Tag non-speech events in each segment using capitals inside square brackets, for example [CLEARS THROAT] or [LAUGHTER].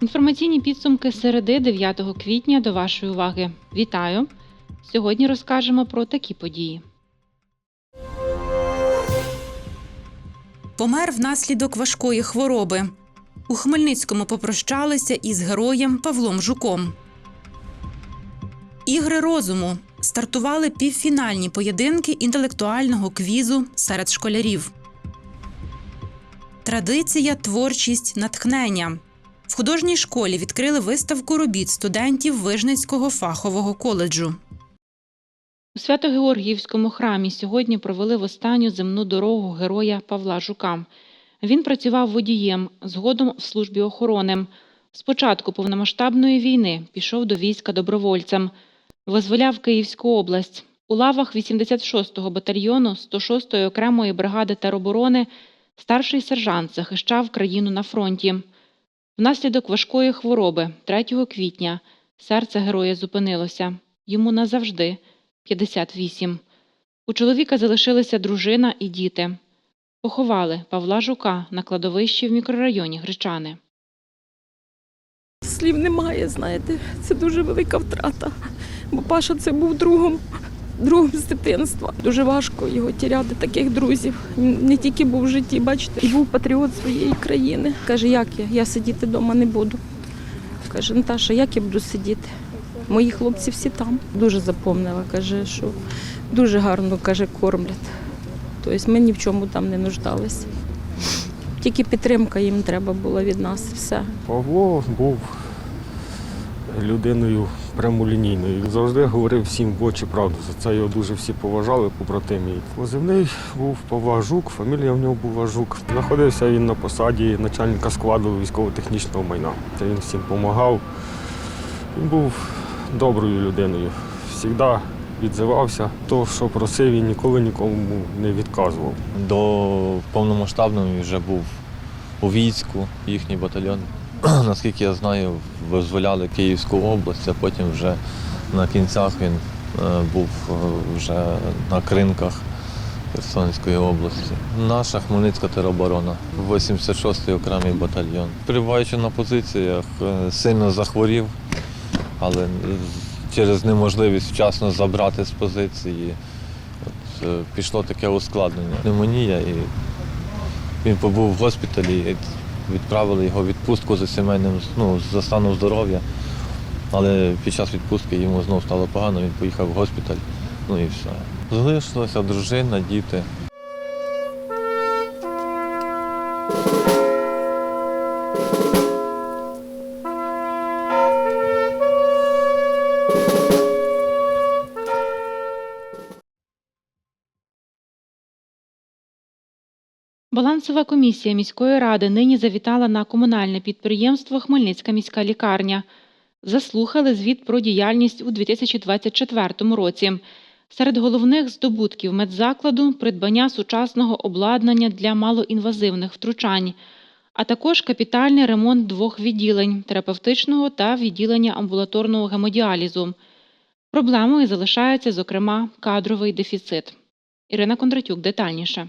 Інформаційні підсумки середи 9 квітня до вашої уваги. Вітаю! Сьогодні розкажемо про такі події. Помер внаслідок важкої хвороби. У Хмельницькому попрощалися із героєм Павлом Жуком. Ігри розуму стартували півфінальні поєдинки інтелектуального квізу серед школярів. Традиція, творчість, натхнення. В художній школі відкрили виставку робіт студентів Вижницького фахового коледжу. У Свято-Георгіївському храмі сьогодні провели в останню земну дорогу героя Павла Жука. Він працював водієм, згодом в службі охорони. Спочатку повномасштабної війни пішов до війська добровольцем, визволяв Київську область. У лавах 86-го батальйону 106-ї окремої бригади тероборони старший сержант захищав країну на фронті. Внаслідок важкої хвороби 3 квітня серце героя зупинилося. Йому назавжди 58. У чоловіка залишилися дружина і діти. Поховали Павла Жука на кладовищі в мікрорайоні Гречани. Слів немає, знаєте, це дуже велика втрата. Бо Паша це був другом, другом з дитинства. Дуже важко його тіряти, таких друзів. Не тільки був в житті, бачите, і був патріот своєї країни. Каже, як я? Я сидіти вдома не буду. Каже, Наташа, як я буду сидіти? Мої хлопці всі там. Дуже запомнила, каже, що дуже гарно каже, кормлять. Тобто ми ні в чому там не нуждалися. Тільки підтримка їм треба була від нас все. Павло був людиною прямолінійною. Завжди говорив всім в очі правду. За це його дуже всі поважали, побратимі. Позивний був Павла Жук, фамілія в нього була Жук. Знаходився він на посаді начальника складу військово-технічного майна. Та він всім допомагав. Він був доброю людиною. Завжди відзивався. То, що просив, він ніколи нікому не відказував. До повномасштабного вже був у війську, їхній батальйон. [CLEARS THROAT] Наскільки я знаю, визволяли Київську область, а потім вже на кінцях він е, був е, вже на кринках Херсонської області. Наша Хмельницька тероборона, 86-й окремий батальйон. Перебуваючи на позиціях, е, сильно захворів, але через неможливість вчасно забрати з позиції от, е, пішло таке ускладнення. Пневмонія, і він побув в госпіталі, і відправили його в відпустку за сімейним ну, за станом здоров'я. Але під час відпустки йому знову стало погано, він поїхав в госпіталь, ну і все. Залишилася дружина, діти. Балансова комісія міської ради нині завітала на комунальне підприємство Хмельницька міська лікарня. Заслухали звіт про діяльність у 2024 році. Серед головних здобутків медзакладу придбання сучасного обладнання для малоінвазивних втручань, а також капітальний ремонт двох відділень терапевтичного та відділення амбулаторного гемодіалізу. Проблемою залишається, зокрема, кадровий дефіцит. Ірина Кондратюк детальніше.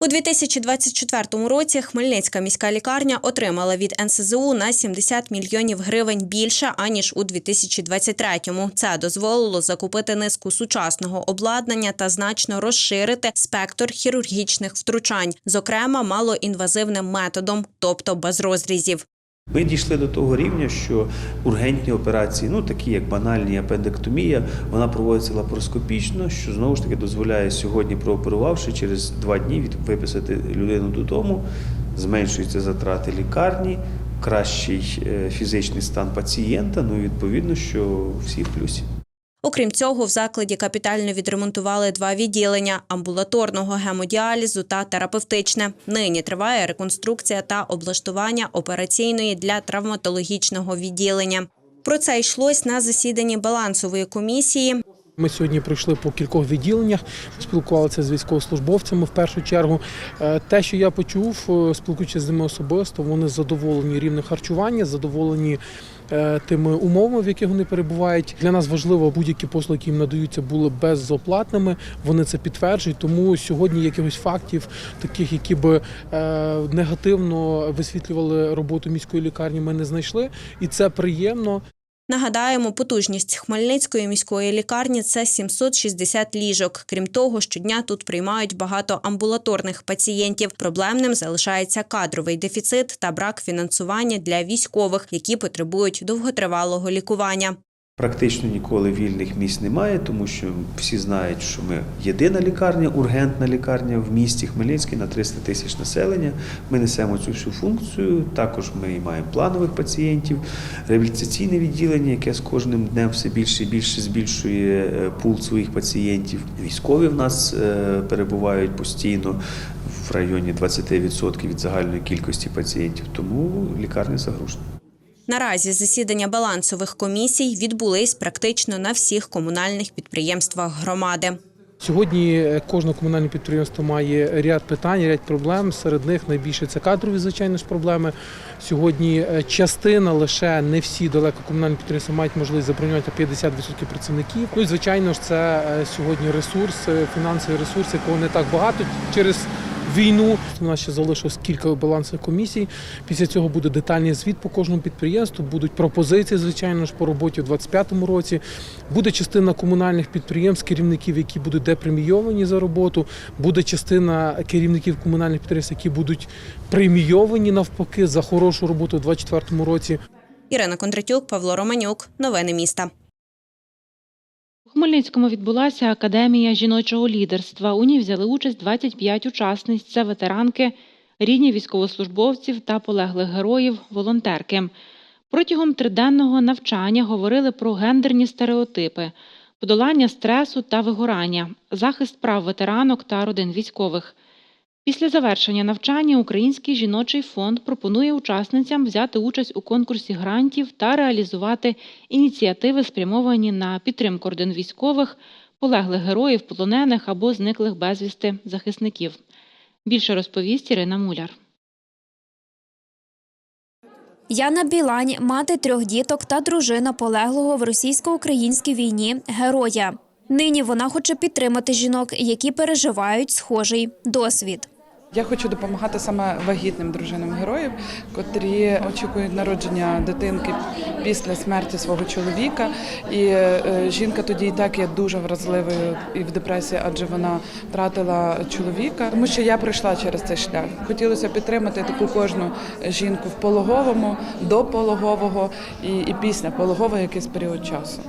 У 2024 році Хмельницька міська лікарня отримала від НСЗУ на 70 мільйонів гривень більше аніж у 2023-му. Це дозволило закупити низку сучасного обладнання та значно розширити спектр хірургічних втручань, зокрема малоінвазивним методом, тобто без розрізів. Ми дійшли до того рівня, що ургентні операції, ну такі як банальні апендектомія, вона проводиться лапароскопічно, що знову ж таки дозволяє сьогодні, прооперувавши через два дні виписати людину додому, зменшуються затрати лікарні, кращий е, фізичний стан пацієнта. Ну і відповідно, що всі в плюсі. Окрім цього, в закладі капітально відремонтували два відділення амбулаторного гемодіалізу та терапевтичне. Нині триває реконструкція та облаштування операційної для травматологічного відділення. Про це йшлось на засіданні балансової комісії. Ми сьогодні пройшли по кількох відділеннях, спілкувалися з військовослужбовцями в першу чергу. Е, Те, що я почув, е, спілкуючись з ними особисто, вони задоволені рівнем харчування, задоволені е, тими умовами, в яких вони перебувають. Для нас важливо будь-які послуги, які їм надаються, були безоплатними. Вони це підтверджують. Тому сьогодні якихось фактів, таких, які е, негативно висвітлювали роботу міської лікарні, ми не знайшли, і це приємно. Нагадаємо, потужність Хмельницької міської лікарні це 760 ліжок. Крім того, щодня тут приймають багато амбулаторних пацієнтів. Проблемним залишається кадровий дефіцит та брак фінансування для військових, які потребують довготривалого лікування. Практично ніколи вільних місць немає, тому що всі знають, що ми єдина лікарня, ургентна лікарня в місті Хмельницький на 300 тисяч населення. Ми несемо цю всю функцію. Також ми маємо планових пацієнтів, реабілітаційне відділення, яке з кожним днем все більше і більше збільшує е, пул своїх пацієнтів. Військові в нас е, перебувають постійно в районі 20% від загальної кількості пацієнтів. Тому лікарня загружена. Наразі засідання балансових комісій відбулись практично на всіх комунальних підприємствах громади. Сьогодні е, кожне комунальне підприємство має ряд питань, ряд проблем. Серед них найбільше це кадрові, звичайно ж, проблеми. Сьогодні е, частина лише не всі далеко комунальні підприємства мають можливість забронювати 50% працівників. Ну і звичайно ж, це е, сьогодні ресурс, е, фінансовий ресурс, якого не так багато через. Війну у нас ще залишилось кілька балансових комісій. Після цього буде детальний звіт по кожному підприємству. Будуть пропозиції, звичайно ж, по роботі у 2025 році. Буде частина комунальних підприємств, керівників, які будуть депремійовані за роботу. Буде частина керівників комунальних підприємств, які будуть премійовані навпаки за хорошу роботу у 2024 році. Ірина Кондратюк, Павло Романюк. Новини міста. Хмельницькому відбулася академія жіночого лідерства. У ній взяли участь 25 учасниць. Це ветеранки, рідні військовослужбовців та полеглих героїв, волонтерки. Протягом триденного навчання говорили про гендерні стереотипи, подолання стресу та вигорання, захист прав ветеранок та родин військових. Після завершення навчання Український жіночий фонд пропонує учасницям взяти участь у конкурсі грантів та реалізувати ініціативи, спрямовані на підтримку родин військових, полеглих героїв, полонених або зниклих безвісти захисників. Більше розповість Ірина Муляр. Яна Білань, мати трьох діток та дружина полеглого в російсько-українській війні героя. Нині вона хоче підтримати жінок, які переживають схожий досвід. Я хочу допомагати саме вагітним дружинам героїв, котрі очікують народження дитинки після смерті свого чоловіка. І е, жінка тоді і так є дуже вразливою і в депресії, адже вона втратила чоловіка. Тому що я пройшла через цей шлях. Хотілося підтримати таку кожну жінку в пологовому, до пологового і, і після пологового якийсь період часу.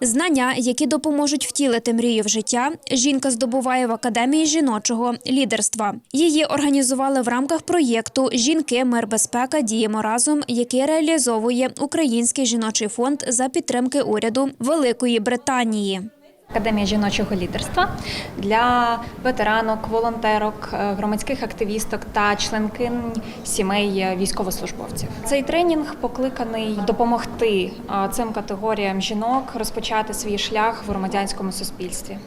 Знання, які допоможуть втілити мрію в життя, жінка здобуває в академії жіночого лідерства. Її організували в рамках проєкту Жінки, мир, безпека діємо разом, який реалізовує Український жіночий фонд за підтримки уряду Великої Британії. Академія жіночого лідерства для ветеранок, волонтерок, е, громадських активісток та членкин сімей військовослужбовців. Цей тренінг покликаний допомогти цим категоріям жінок розпочати свій шлях в громадянському суспільстві.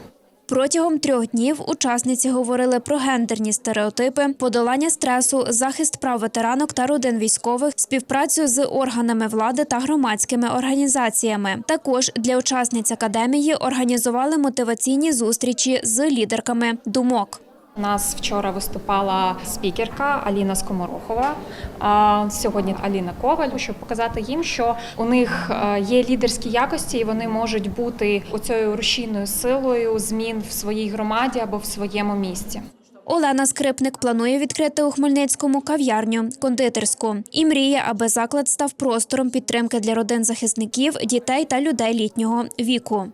Протягом трьох днів учасниці говорили про гендерні стереотипи, подолання стресу, захист прав ветеранок та родин військових, співпрацю з органами влади та громадськими організаціями. Також для учасниць академії організували мотиваційні зустрічі з лідерками думок. У нас вчора виступала спікерка Аліна Скоморохова. а Сьогодні Аліна Коваль, щоб показати їм, що у них е, є лідерські якості, і вони можуть бути оцією рушійною силою змін в своїй громаді або в своєму місті. Олена Скрипник планує відкрити у Хмельницькому кав'ярню, кондитерську і мріє, аби заклад став простором підтримки для родин захисників, дітей та людей літнього віку.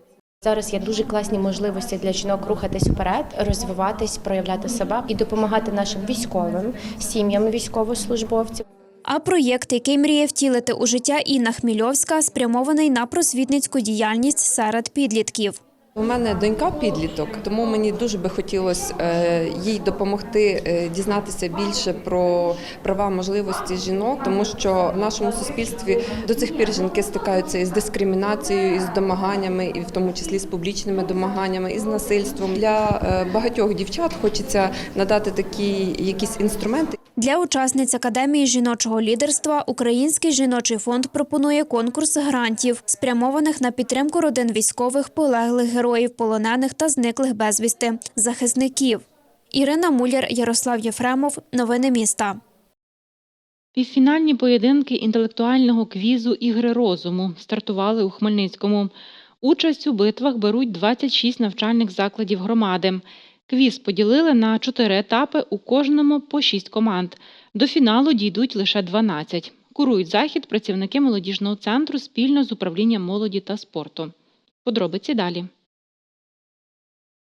Зараз є дуже класні можливості для жінок рухатись вперед, розвиватись, проявляти себе і допомагати нашим військовим, сім'ям військовослужбовців. А проєкт, який мріє втілити у життя Інна Хмільовська, спрямований на просвітницьку діяльність серед підлітків. У мене донька підліток, тому мені дуже би хотілося е, їй допомогти е, дізнатися більше про права можливості жінок, тому що в нашому суспільстві до цих пір жінки стикаються із дискримінацією, із домаганнями, і в тому числі з публічними домаганнями, і з насильством. Для е, багатьох дівчат хочеться надати такі якісь інструменти. Для учасниць Академії жіночого лідерства Український жіночий фонд пропонує конкурс грантів, спрямованих на підтримку родин військових, полеглих героїв, полонених та зниклих безвісти, захисників. Ірина Муляр, Ярослав Єфремов. Новини міста. Півфінальні поєдинки інтелектуального квізу Ігри розуму стартували у Хмельницькому. Участь у битвах беруть 26 навчальних закладів громади. Квіз поділили на чотири етапи, у кожному по шість команд. До фіналу дійдуть лише 12. Курують захід працівники молодіжного центру спільно з управлінням молоді та спорту. Подробиці далі.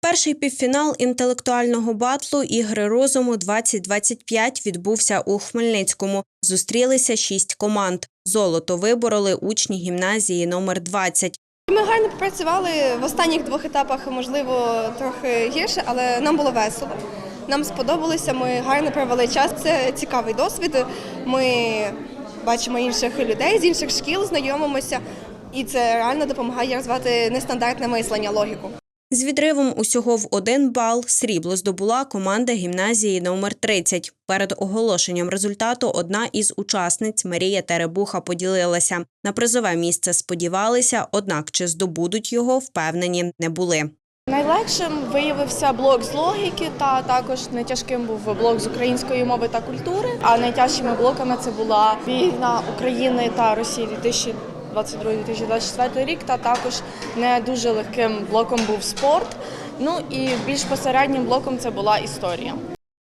Перший півфінал інтелектуального батлу Ігри розуму 2025 відбувся у Хмельницькому. Зустрілися шість команд. Золото вибороли учні гімназії номер 20. Ми гарно попрацювали в останніх двох етапах, можливо, трохи гірше, але нам було весело. Нам сподобалося, ми гарно провели час. Це цікавий досвід. Ми бачимо інших людей з інших шкіл, знайомимося, і це реально допомагає розвивати нестандартне мислення, логіку. З відривом усього в один бал срібло здобула команда гімназії номер 30. Перед оголошенням результату одна із учасниць Марія Теребуха поділилася. На призове місце сподівалися, однак чи здобудуть його, впевнені не були. Найлегшим виявився блок з логіки, та також найтяжким був блок з української мови та культури. А найтяжчими блоками це була війна України та Росії 2022-2024 рік. Та також не дуже легким блоком був спорт. Ну і більш посереднім блоком це була історія.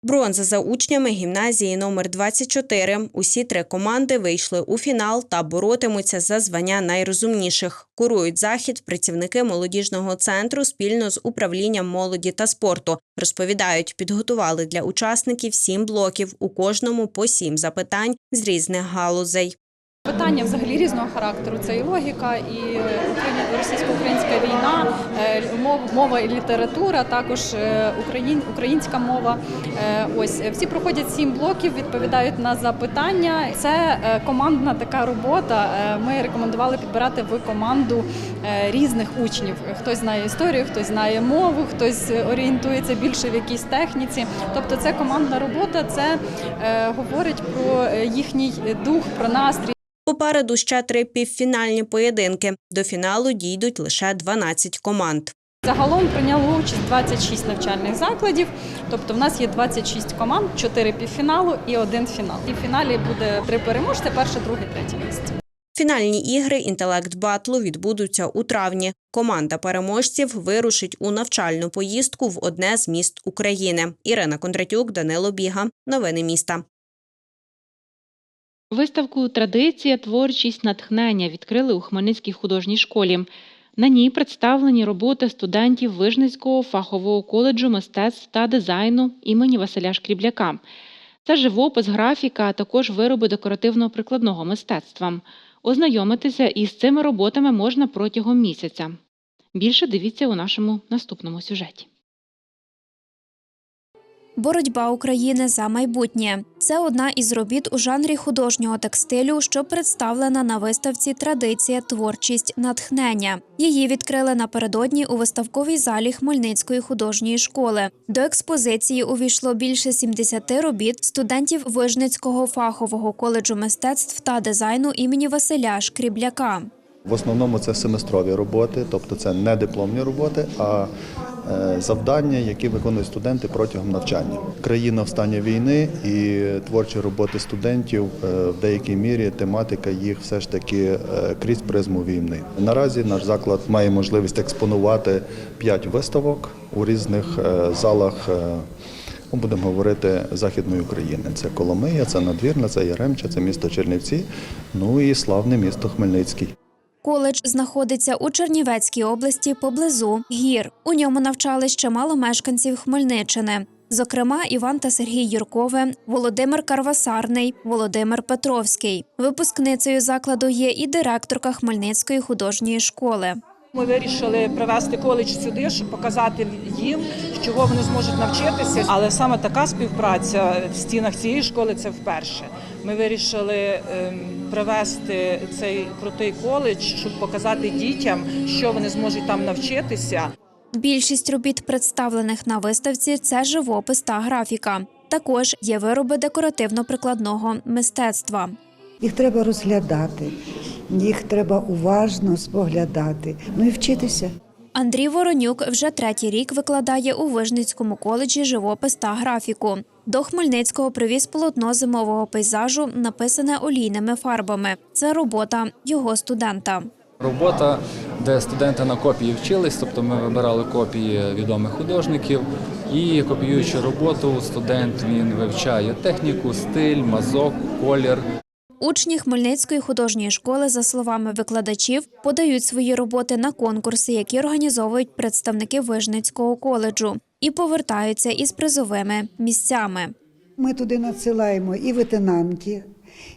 Бронза за учнями гімназії номер 24. Усі три команди вийшли у фінал та боротимуться за звання найрозумніших. Курують захід працівники молодіжного центру спільно з управлінням молоді та спорту. Розповідають, підготували для учасників сім блоків, у кожному по сім запитань з різних галузей. Питання взагалі різного характеру. Це і логіка, і російсько-українська війна, е, мова і література, також е, українська мова. Е, Ось всі проходять сім блоків, відповідають на запитання. Це командна така робота. Ми рекомендували підбирати в команду різних учнів. Хтось знає історію, хтось знає мову, хтось орієнтується більше в якійсь техніці. Тобто, це командна робота. Це говорить про їхній дух, про настрій. Попереду ще три півфінальні поєдинки. До фіналу дійдуть лише 12 команд. Загалом прийняло участь 26 навчальних закладів. Тобто, в нас є 26 команд, 4 півфіналу і один фінал. І в фіналі буде три переможця: перше, друге, третє місце. Фінальні ігри інтелект батлу відбудуться у травні. Команда переможців вирушить у навчальну поїздку в одне з міст України. Ірина Кондратюк, Данило Біга. Новини міста. Виставку Традиція, творчість, натхнення відкрили у Хмельницькій художній школі. На ній представлені роботи студентів Вижницького фахового коледжу мистецтв та дизайну імені Василя Шкрібляка. Це живопис, графіка, а також вироби декоративно-прикладного мистецтва. Ознайомитися із цими роботами можна протягом місяця. Більше дивіться у нашому наступному сюжеті. Боротьба України за майбутнє це одна із робіт у жанрі художнього текстилю, що представлена на виставці Традиція, творчість, натхнення. Її відкрили напередодні у виставковій залі Хмельницької художньої школи. До експозиції увійшло більше 70 робіт студентів Вижницького фахового коледжу мистецтв та дизайну імені Василя Шкрібляка. В основному це семестрові роботи, тобто це не дипломні роботи, а е, завдання, які виконують студенти протягом навчання. Країна в стані війни і творчі роботи студентів е, в деякій мірі тематика їх все ж таки е, крізь призму війни. Наразі наш заклад має можливість експонувати п'ять виставок у різних залах. е, Ну, будемо говорити Західної України. Це Коломия, це Надвірна, це Яремча, це місто Чернівці, ну і славне місто Хмельницький. Коледж знаходиться у Чернівецькій області поблизу гір. У ньому навчались чимало мешканців Хмельниччини. Зокрема, Іван та Сергій Юркове, Володимир Карвасарний, Володимир Петровський. Випускницею закладу є і директорка Хмельницької художньої школи. Ми вирішили привезти коледж сюди, щоб показати їм, чого вони зможуть навчитися. Але саме така співпраця в стінах цієї школи це вперше. Ми вирішили ем, привезти цей крутий коледж, щоб показати дітям, що вони зможуть там навчитися. Більшість робіт, представлених на виставці, це живопис та графіка. Також є вироби декоративно-прикладного мистецтва. Їх треба розглядати, їх треба уважно споглядати, ну і вчитися. Андрій Воронюк вже третій рік викладає у Вижницькому коледжі живопис та графіку. До Хмельницького привіз полотно зимового пейзажу, написане олійними фарбами. Це робота його студента. Робота, де студенти на копії вчились, тобто ми вибирали копії відомих художників, і копіюючи роботу, студент він вивчає техніку, стиль, мазок, колір. Учні Хмельницької художньої школи, за словами викладачів, подають свої роботи на конкурси, які організовують представники Вижницького коледжу, і повертаються із призовими місцями. Ми туди надсилаємо і ветенанки,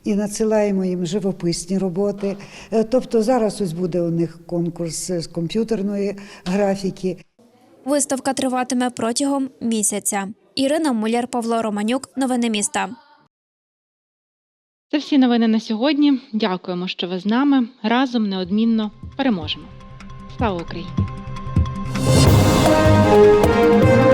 і надсилаємо їм живописні роботи. Е, Тобто зараз ось буде у них конкурс з комп'ютерної графіки. Виставка триватиме протягом місяця. Ірина Муляр, Павло Романюк. Новини міста. Це всі новини на сьогодні. Дякуємо, що ви з нами. Разом неодмінно переможемо. Слава Україні! Thank you.